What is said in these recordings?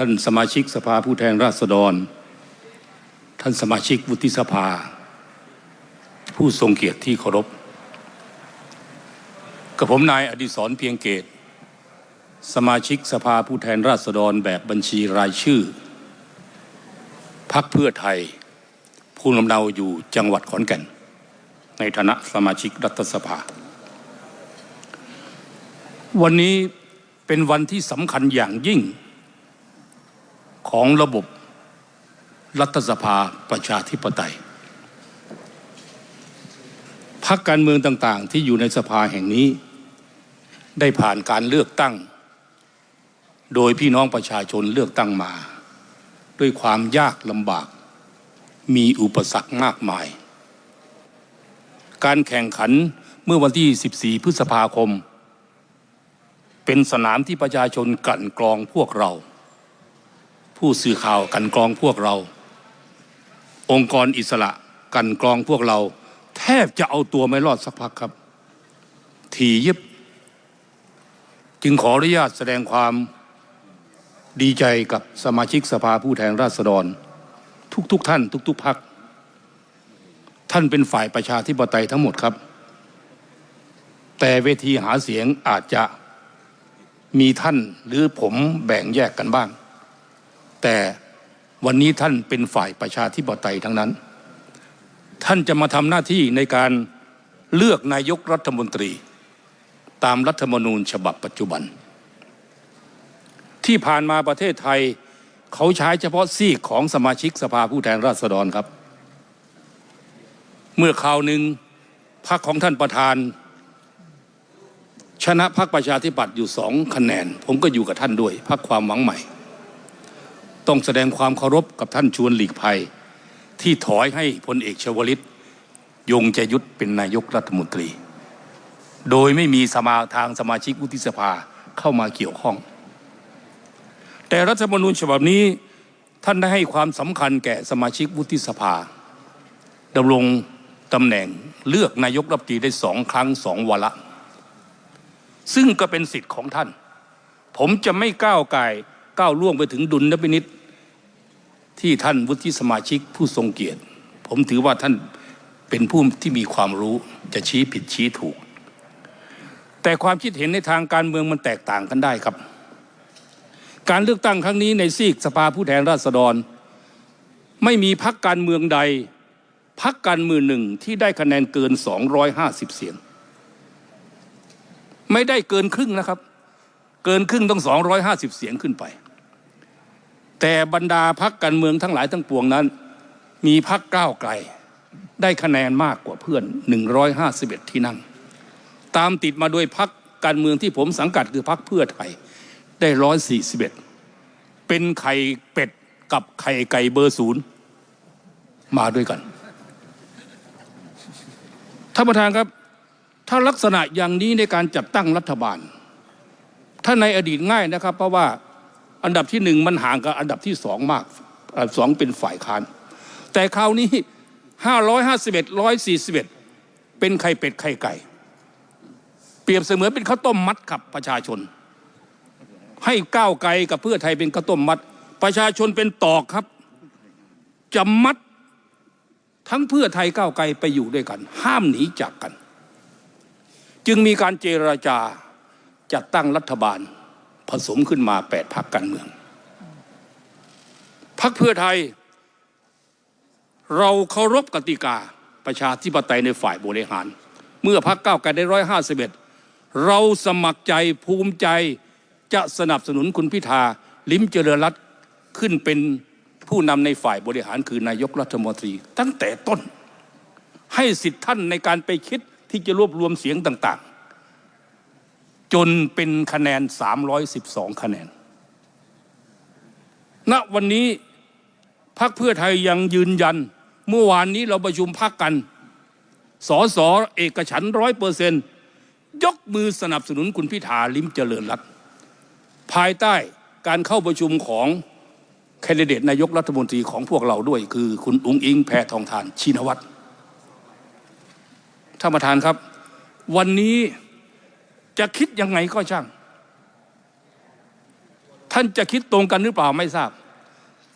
ท่านสมาชิกสภาผู้แทนราษฎร ท่านสมาชิกวุฒิสภา ผู้ทรงเกียรติที่เคารพกับผมนายอดิศรเพียงเกต สมาชิกสภาผู้แทนราษฎรแบบบัญชีรายชื่อพักเพื่อไทย ผู้ลำเนาอยู่จังหวัดขอนแก่น ในฐานะสมาชิกรัฐสภา วันนี้เป็นวันที่สำคัญอย่างยิ่ง ของระบบรัฐสภาประชาธิปไตยพักการเมืองต่างๆ ที่อยู่ในสภาแห่งนี้ ได้ผ่านการเลือกตั้ง โดยพี่น้องประชาชนเลือกตั้งมา ด้วยความยากลำบาก มีอุปสรรคมากมาย การแข่งขันเมื่อวันที่ 14 พฤษภาคม เป็นสนามที่ประชาชนกลั่นกรองพวกเรา ผู้สื่อข่าวกันกรองพวกเรา องค์กรอิสระกันกรองพวกเรา แทบจะเอาตัวไม่รอดสักพักครับทียิบ จึงขออนุญาตแสดงความดีใจกับสมาชิกสภาผู้แทนราษฎร ทุกๆทท่าน ทุก ๆพักท่านเป็นฝ่ายประชาธิปไตยทั้งหมดครับ แต่เวทีหาเสียงอาจจะมีท่านหรือผมแบ่งแยกกันบ้าง แต่วันนี้ท่านเป็นฝ่ายประชาธิปไตยทั้งนั้น ท่านจะมาทำหน้าที่ในการเลือกนายกรัฐมนตรี ตามรัฐธรรมนูญฉบับปัจจุบัน ที่ผ่านมาประเทศไทยเขาใช้เฉพาะซีกของสมาชิกสภาผู้แทนราษฎรครับ เมื่อคราวหนึ่งพรรคของท่านประธาน ชนะพรรคประชาธิปัตย์อยู่สองคะแนน ผมก็อยู่กับท่านด้วยพรรคความหวังใหม่ ต้องแสดงความเคารพกับท่านชวนหลีกภัย ที่ถอยให้พลเอกชวลิต ยงใจยุทธเป็นนายกรัฐมนตรี โดยไม่มีสมาทางสมาชิกวุฒิสภาเข้ามาเกี่ยวข้อง แต่รัฐธรรมนูญฉบับนี้ท่านได้ให้ความสำคัญแก่สมาชิกวุฒิสภาดำรงตำแหน่งเลือกนายกรัฐมนตรีได้สองครั้งสองวาระซึ่งก็เป็นสิทธิ์ของท่าน ผมจะไม่ก้าวไก่ก้าวล่วงไปถึงดุลนพินิษ ที่ท่านวุฒิสมาชิกผู้ทรงเกียรติ ผมถือว่าท่านเป็นผู้ที่มีความรู้จะชี้ผิดชี้ถูก แต่ความคิดเห็นในทางการเมืองมันแตกต่างกันได้ครับ การเลือกตั้งครั้งนี้ในซีกสภาผู้แทนราษฎร ไม่มีพักการเมืองใดพักการเมืองหนึ่งที่ได้คะแนนเกิน 250 เสียง ไม่ได้เกินครึ่งนะครับ เกินครึ่งต้อง 250 เสียงขึ้นไป แต่บรรดาพักการเมืองทั้งหลายทั้งปวงนั้น มีพักก้าวไกล ได้คะแนนมากกว่าเพื่อน 151 ที่นั่ง ตามติดมาโดยพักการเมืองที่ผมสังกัดคือพักเพื่อไทยได้ 141 เป็นไข่เป็ดกับไข่ไก่เบอร์ศูนย์มาด้วยกันท่านประธานครับ ถ้าลักษณะอย่างนี้ในการจัดตั้งรัฐบาล ถ้าในอดีตง่ายนะครับ เพราะว่า อันดับที่หนึ่งมันห่างกับอันดับที่สองมากสองเป็นฝ่ายค้าน แต่คราวนี้ห้าร้อยห้าสิบเอ็ดร้อยสี่สิบเอ็ดเป็นไข่เป็ดไข่ไก่ เปรียบเสมือนเป็นข้าวต้มมัดกับประชาชน ให้ก้าวไกลกับเพื่อไทยเป็นข้าวต้มมัด ประชาชนเป็นตอกครับจะมัดทั้งเพื่อไทยก้าวไกลไปอยู่ด้วยกัน ห้ามหนีจากกัน จึงมีการเจรจาจัดตั้งรัฐบาล ผสมขึ้นมาแปดพรรคการเมืองพรรคเพื่อไทย เราเคารพกติกาประชาธิปไตยในฝ่ายบริหาร เมื่อพรรคก้าวไกลได้ร้อยห้าสิบเอ็ดเราสมัครใจภูมิใจจะสนับสนุนคุณพิธาลิ้มเจริญรัตขึ้นเป็นผู้นำในฝ่ายบริหารคือนายกรัฐมนตรี ตั้งแต่ต้นให้สิทธิท่านในการไปคิดที่จะรวบรวมเสียงต่าง จนเป็นคะแนน 312 คะแนน ณ วันนี้พรรคเพื่อไทยยังยืนยัน เมื่อวานนี้เราประชุมพักกันสอสอเอกฉันร้อยเปอร์เซนยกมือสนับสนุนคุณพิธาลิมเจริญรัตภายใต้การเข้าประชุมของแคนดิเดตนายกรัฐมนตรีของพวกเราด้วย คือคุณอุ้งอิงแพทองทานชินวัตรท่านประธานครับ วันนี้ จะคิดยังไงก็ช่าง ท่านจะคิดตรงกันหรือเปล่าไม่ทราบ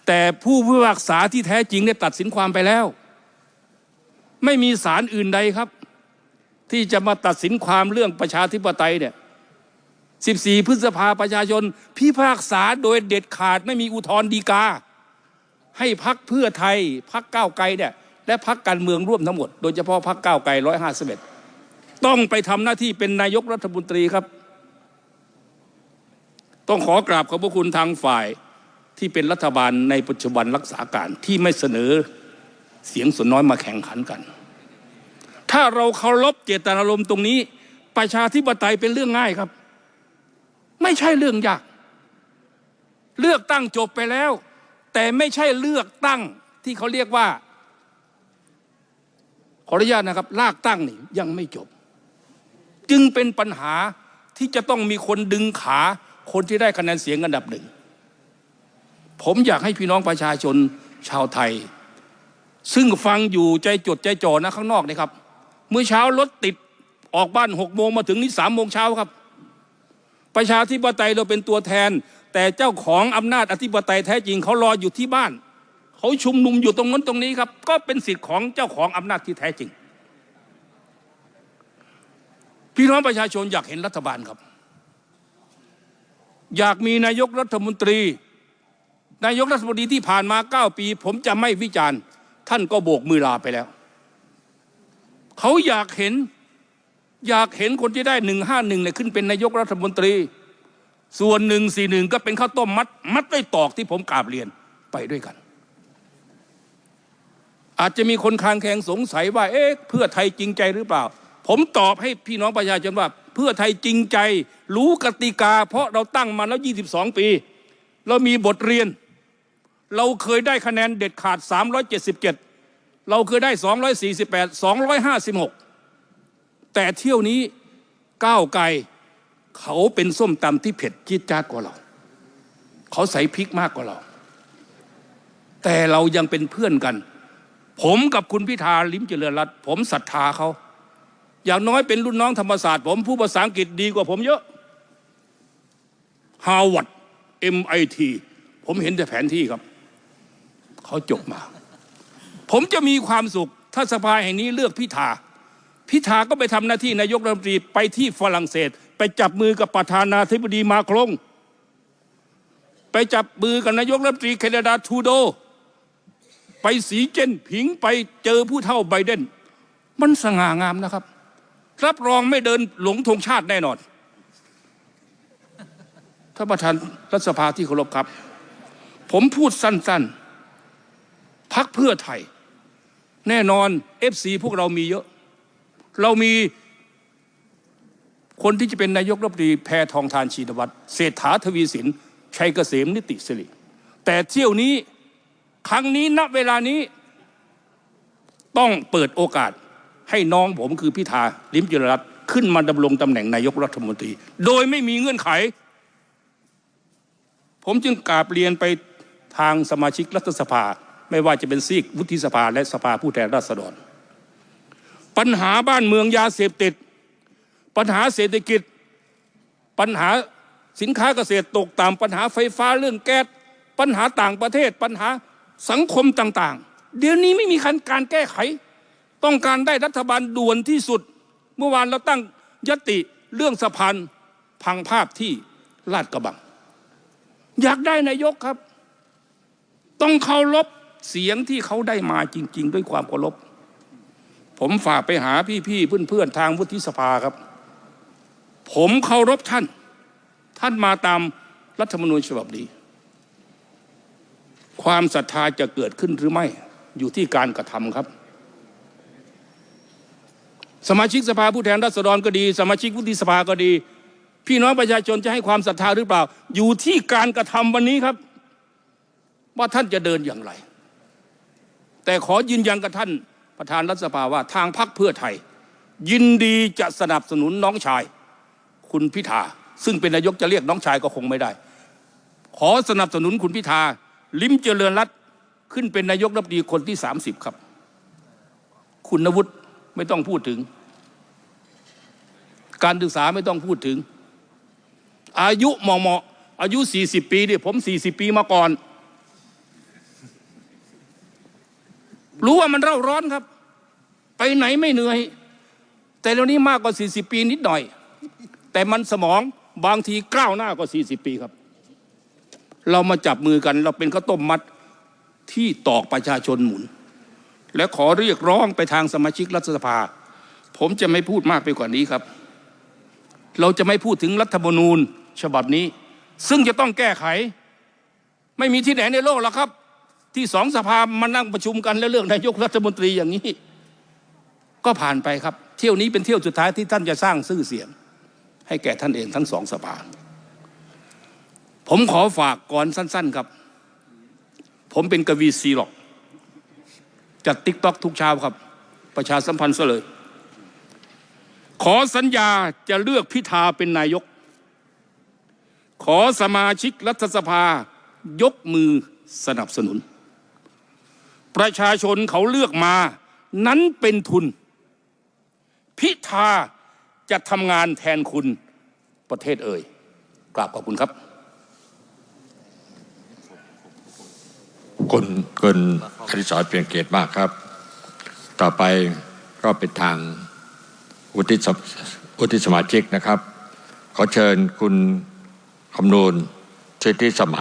แต่ผู้พิพากษาที่แท้จริงได้ตัดสินความไปแล้ว ไม่มีศาลอื่นใดครับ ที่จะมาตัดสินความเรื่องประชาธิปไตยเนี่ย14 พฤษภาประชาชน พิพากษาโดยเด็ดขาดไม่มีอุทธรณ์ฎีกา ให้พักเพื่อไทยพักก้าวไกลเนี่ยและพักการเมืองร่วมทั้งหมด โดยเฉพาะพักก้าวไกล151 ต้องไปทำหน้าที่เป็นนายกรัฐมนตรีครับ ต้องขอกราบขอบพระคุณทางฝ่ายที่เป็นรัฐบาลในปัจจุบันรักษาการที่ไม่เสนอเสียงส่วนน้อยมาแข่งขันกัน ถ้าเราเคารพเจตนารมณ์ตรงนี้ ประชาธิปไตยเป็นเรื่องง่ายครับ ไม่ใช่เรื่องยาก เลือกตั้งจบไปแล้ว แต่ไม่ใช่เลือกตั้งที่เขาเรียกว่าขออนุญาตนะครับลากตั้งนี่ยังไม่จบ จึงเป็นปัญหาที่จะต้องมีคนดึงขา คนที่ได้คะแนนเสียงอันดับหนึ่ง ผมอยากให้พี่น้องประชาชนชาวไทย ซึ่งฟังอยู่ใจจดใจจ่อนะข้างนอกนะครับ เมื่อเช้ารถติดออกบ้านหกโมงมาถึงนี่สามโมงเช้าครับ ประชาธิปไตยเราเป็นตัวแทน แต่เจ้าของอำนาจอธิปไตยแท้จริงเขารออยู่ที่บ้าน เขาชุมนุมอยู่ตรงนั้นตรงนี้ครับ ก็เป็นสิทธิ์ของเจ้าของอำนาจที่แท้จริง พี่น้องประชาชนอยากเห็นรัฐบาลครับ อยากมีนายกรัฐมนตรี นายกรัฐมนตรีที่ผ่านมาเก้าปี ผมจะไม่วิจารณ์ ท่านก็โบกมือลาไปแล้ว เขาอยากเห็นอยากเห็นคนที่ได้หนึ่งห้าหนึ่งเนี่ยขึ้นเป็นนายกรัฐมนตรี ส่วนหนึ่งสี่หนึ่งก็เป็นข้าวต้มมัด มัดด้วยตอกที่ผมกราบเรียนไปด้วยกัน อาจจะมีคนคางแคลงสงสัยว่า เอ๊ะ เพื่อไทยจริงใจหรือเปล่า ผมตอบให้พี่น้องประชาชนว่า เพื่อไทยจริงใจรู้กติกา เพราะเราตั้งมาแล้ว 22 ปี เรามีบทเรียน เราเคยได้คะแนนเด็ดขาด 377 เราเคยได้ 248 256 แต่เที่ยวนี้ก้าวไกลเขาเป็นส้มตำที่เผ็ดจี๊ดจ๊าดกว่าเรา เขาใส่พริกมากกว่าเรา แต่เรายังเป็นเพื่อนกัน ผมกับคุณพิธาลิมเจริญรัตผมศรัทธาเขา อย่างน้อยเป็นรุ่นน้องธรรมศาสตร์ผมผู้ภาษาอังกฤษดีกว่าผมเยอะฮาว a r d MIT ผมเห็นแต่แผนที่ครับ เขาจบมา ผมจะมีความสุข ถ้าสภาแห่งนี้เลือกพิธา พิธาก็ไปทำหน้าที่นายกรัฐมนตรีไปที่ฝรั่งเศส ไปจับมือกับประธานาธิบดีมาครง ไปจับมือกับนายกรัฐมนตรีแคนาดาทูโด ไปสีเจนผิงไปเจอผู้เท่าไบเดน มันสง่างามนะครับ รับรองไม่เดินหลงธงชาติแน่นอนท่านประธานรัฐสภาที่เคารพครับ ผมพูดสั้นๆพักเพื่อไทย แน่นอนเอฟซีพวกเรามีเยอะ เรามีคนที่จะเป็นนายกรัฐมนตรีแพทองทานชีนวัตรเศรษฐาทวีสิน ชัยเกษมนิติสิริแต่เที่ยวนี้ครั้งนี้ณเวลานี้ต้องเปิดโอกาส ให้น้องผมคือพิธาลิมจิรรัตน์ขึ้นมาดำรงตำแหน่งนายกรัฐมนตรี โดยไม่มีเงื่อนไข ผมจึงกราบเรียนไปทางสมาชิกรัฐสภา ไม่ว่าจะเป็นซีกวุฒิสภาและสภาผู้แทนราษฎร ปัญหาบ้านเมืองยาเสพติด ปัญหาเศรษฐกิจ ปัญหาสินค้าเกษตรตกต่ำปัญหาไฟฟ้าเรื่องแก๊สปัญหาต่างประเทศ ปัญหาสังคมต่าง ๆ เดี๋ยวนี้ไม่มีการแก้ไข ต้องการได้รัฐบาลด่วนที่สุด เมื่อวานเราตั้งยติเรื่องสะพานพังภาพที่ลาดกระบัง อยากได้นายกครับ ต้องเคารพเสียงที่เขาได้มาจริง ๆ ด้วยความเคารพผมฝากไปหาพี่ๆเพื่อนๆทางวุฒิสภาครับ ผมเคารพท่าน ท่านมาตามรัฐธรรมนูญฉบับนี้ ความศรัทธาจะเกิดขึ้นหรือไม่อยู่ที่การกระทำครับ สมาชิกสภาผู้แทนราษฎรก็ดี สมาชิกวุฒิสภาก็ดี พี่น้องประชาชนจะให้ความศรัทธาหรือเปล่า อยู่ที่การกระทำวันนี้ครับ ว่าท่านจะเดินอย่างไร แต่ขอยืนยันกับท่านประธานรัฐสภาว่าทางพรรคเพื่อไทย ยินดีจะสนับสนุนน้องชาย คุณพิธาซึ่งเป็นนายกจะเรียกน้องชายก็คงไม่ได้ ขอสนับสนุนคุณพิธาลิ้มเจริญรัตขึ้นเป็นนายกรัฐมนตรีคนที่ 30 ครับ คุณนวุฒิ ไม่ต้องพูดถึง การศึกษาไม่ต้องพูดถึง อายุเหมาะอายุ 40 ปีดิผม 40 ปีมาก่อน รู้ว่ามันเร่าร้อนครับ ไปไหนไม่เหนื่อย แต่เดี๋ยวนี้มากกว่า 40 ปีนิดหน่อย แต่มันสมองบางทีก้าวหน้ากว่า 40 ปีครับ เรามาจับมือกัน เราเป็นข้าวต้มมัดที่ตอกประชาชนหมุน และขอเรียกร้องไปทางสมาชิกรัฐสภา ผมจะไม่พูดมากไปกว่านี้ครับ เราจะไม่พูดถึงรัฐธรรมนูญฉบับนี้ ซึ่งจะต้องแก้ไข ไม่มีที่ไหนในโลกหรอกครับ ที่สองสภามานั่งประชุมกันแล้วเรื่องนายกรัฐมนตรีอย่างนี้ ก็ผ่านไปครับ เที่ยวนี้เป็นเที่ยวสุดท้ายที่ท่านจะสร้างชื่อเสียง ให้แก่ท่านเองทั้งสองสภา ผมขอฝากก่อนสั้น ๆครับ ผมเป็นกวีซีหรอก จัดติ๊กต็อกทุกเช้าครับ ประชาสัมพันธ์ซะเลย ขอสัญญาจะเลือกพิธาเป็นนายก ขอสมาชิกรัฐสภายกมือสนับสนุน ประชาชนเขาเลือกมานั้นเป็นทุน พิธาจะทำงานแทนคุณประเทศเอ่ยกราบขอบคุณครับ คุณคุณอดิศรเปลี่ยนเกียรติมากครับ ต่อไปก็เป็นทางวุฒิสมวุฒิสมาชิกนะครับ ขอเชิญคุณคำนูนสิทธิสมาน